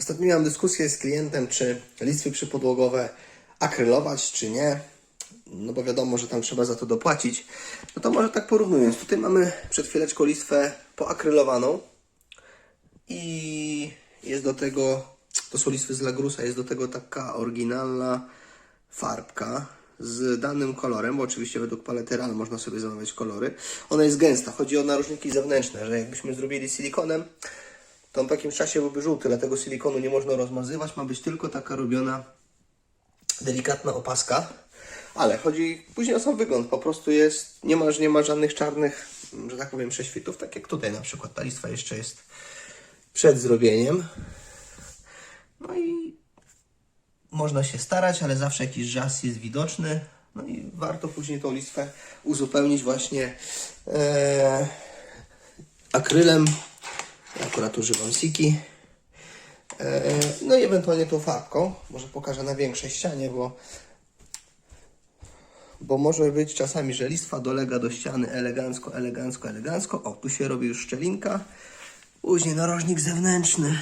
Ostatnio miałem dyskusję z klientem, czy listwy przypodłogowe akrylować, czy nie. No bo wiadomo, że tam trzeba za to dopłacić. No to może tak porównując. Tutaj mamy przed chwileczką listwę poakrylowaną i jest do tego, to są listwy z Lagrusa, jest do tego taka oryginalna farbka z danym kolorem, bo oczywiście według palety RAL można sobie zamawiać kolory. Ona jest gęsta, chodzi o narożniki zewnętrzne, że jakbyśmy zrobili silikonem, po jakimś czasie byłby żółty, dlatego silikonu nie można rozmazywać, ma być tylko taka robiona delikatna opaska. Ale chodzi później o sam wygląd, po prostu jest, nie ma, nie ma żadnych czarnych, że tak powiem, prześwitów, tak jak tutaj na przykład, ta listwa jeszcze jest przed zrobieniem. No i można się starać, ale zawsze jakiś żas jest widoczny. No i warto później tą listwę uzupełnić właśnie e, akrylem. Akurat używam Siki. E, no i ewentualnie tą farbką. Może pokażę na większej ścianie, bo bo może być czasami, że listwa dolega do ściany elegancko, elegancko, elegancko. O, tu się robi już szczelinka. Później narożnik zewnętrzny.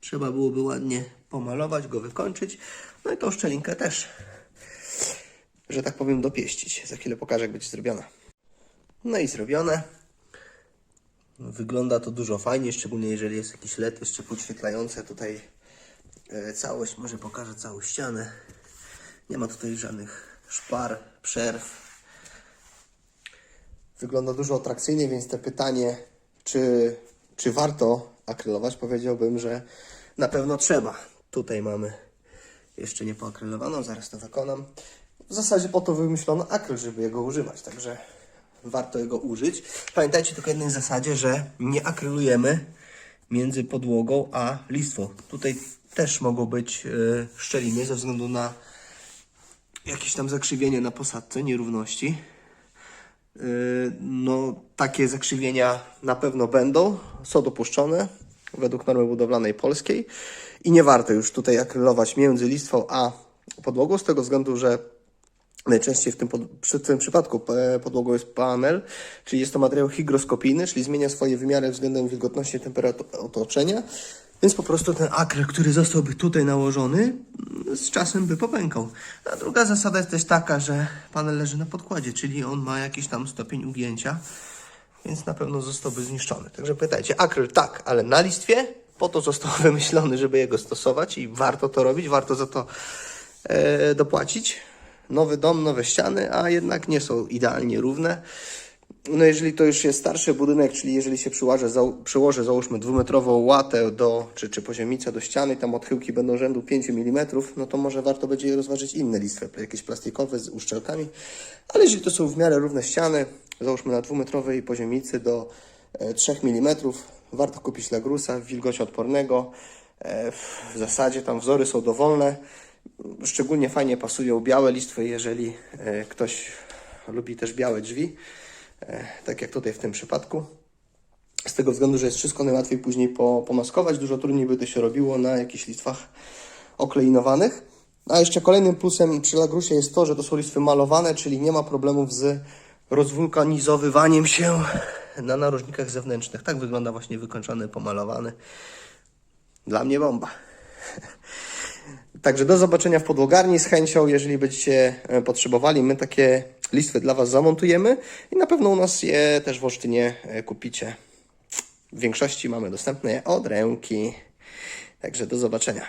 Trzeba byłoby ładnie pomalować, go wykończyć. No i tą szczelinkę też, że tak powiem, dopieścić. Za chwilę pokażę, jak będzie zrobiona. No i zrobione. Wygląda to dużo fajnie, szczególnie jeżeli jest jakiś LED jeszcze podświetlające tutaj e, całość. Może pokażę całą ścianę. Nie ma tutaj żadnych szpar, przerw. Wygląda dużo atrakcyjnie, więc te pytanie, czy, czy warto akrylować, powiedziałbym, że na pewno trzeba. Tutaj mamy jeszcze nie poakrylowaną, zaraz to wykonam. W zasadzie po to wymyślono akryl, żeby jego używać, także warto jego użyć. Pamiętajcie tylko o jednej zasadzie, że nie akrylujemy między podłogą a listwą. Tutaj też mogą być y, szczeliny ze względu na jakieś tam zakrzywienie na posadce, nierówności. Yy, No, takie zakrzywienia na pewno będą, są dopuszczone według normy budowlanej polskiej i nie warto już tutaj akrylować między listwą a podłogą, z tego względu, że najczęściej w tym, pod, przy tym przypadku e, podłogą jest panel, czyli jest to materiał hygroskopijny, czyli zmienia swoje wymiary względem wilgotności temperatury otoczenia, więc po prostu ten akryl, który zostałby tutaj nałożony, mm, z czasem by popękał. A druga zasada jest też taka, że panel leży na podkładzie, czyli on ma jakiś tam stopień ugięcia, więc na pewno zostałby zniszczony. Także pytajcie, akryl tak, ale na listwie po to został wymyślony, żeby jego stosować i warto to robić, warto za to e, dopłacić. Nowy dom, nowe ściany, a jednak nie są idealnie równe. No jeżeli to już jest starszy budynek, czyli jeżeli się przyłoży, za, przyłoży załóżmy dwumetrową łatę do, czy, czy poziomicę do ściany, tam odchyłki będą rzędu 5 mm, no to może warto będzie rozważyć inne listwy, jakieś plastikowe z uszczelkami. Ale jeżeli to są w miarę równe ściany, załóżmy na dwumetrowej poziomicy do e, 3 mm, warto kupić Lagrusa wilgociodpornego. E, w zasadzie tam wzory są dowolne. Szczególnie fajnie pasują białe listwy, jeżeli e, ktoś lubi też białe drzwi, e, tak jak tutaj w tym przypadku. Z tego względu, że jest wszystko najłatwiej później po, pomaskować, dużo trudniej by to się robiło na jakichś listwach okleinowanych. A jeszcze kolejnym plusem przy Lagrusie jest to, że to są listwy malowane, czyli nie ma problemów z rozwulkanizowywaniem się na narożnikach zewnętrznych. Tak wygląda właśnie wykończony, pomalowany. Dla mnie bomba. Także do zobaczenia w podłogarni z chęcią, jeżeli będziecie e, potrzebowali. My takie listwy dla Was zamontujemy i na pewno u nas je też w Olsztynie e, kupicie. W większości mamy dostępne je od ręki. Także do zobaczenia.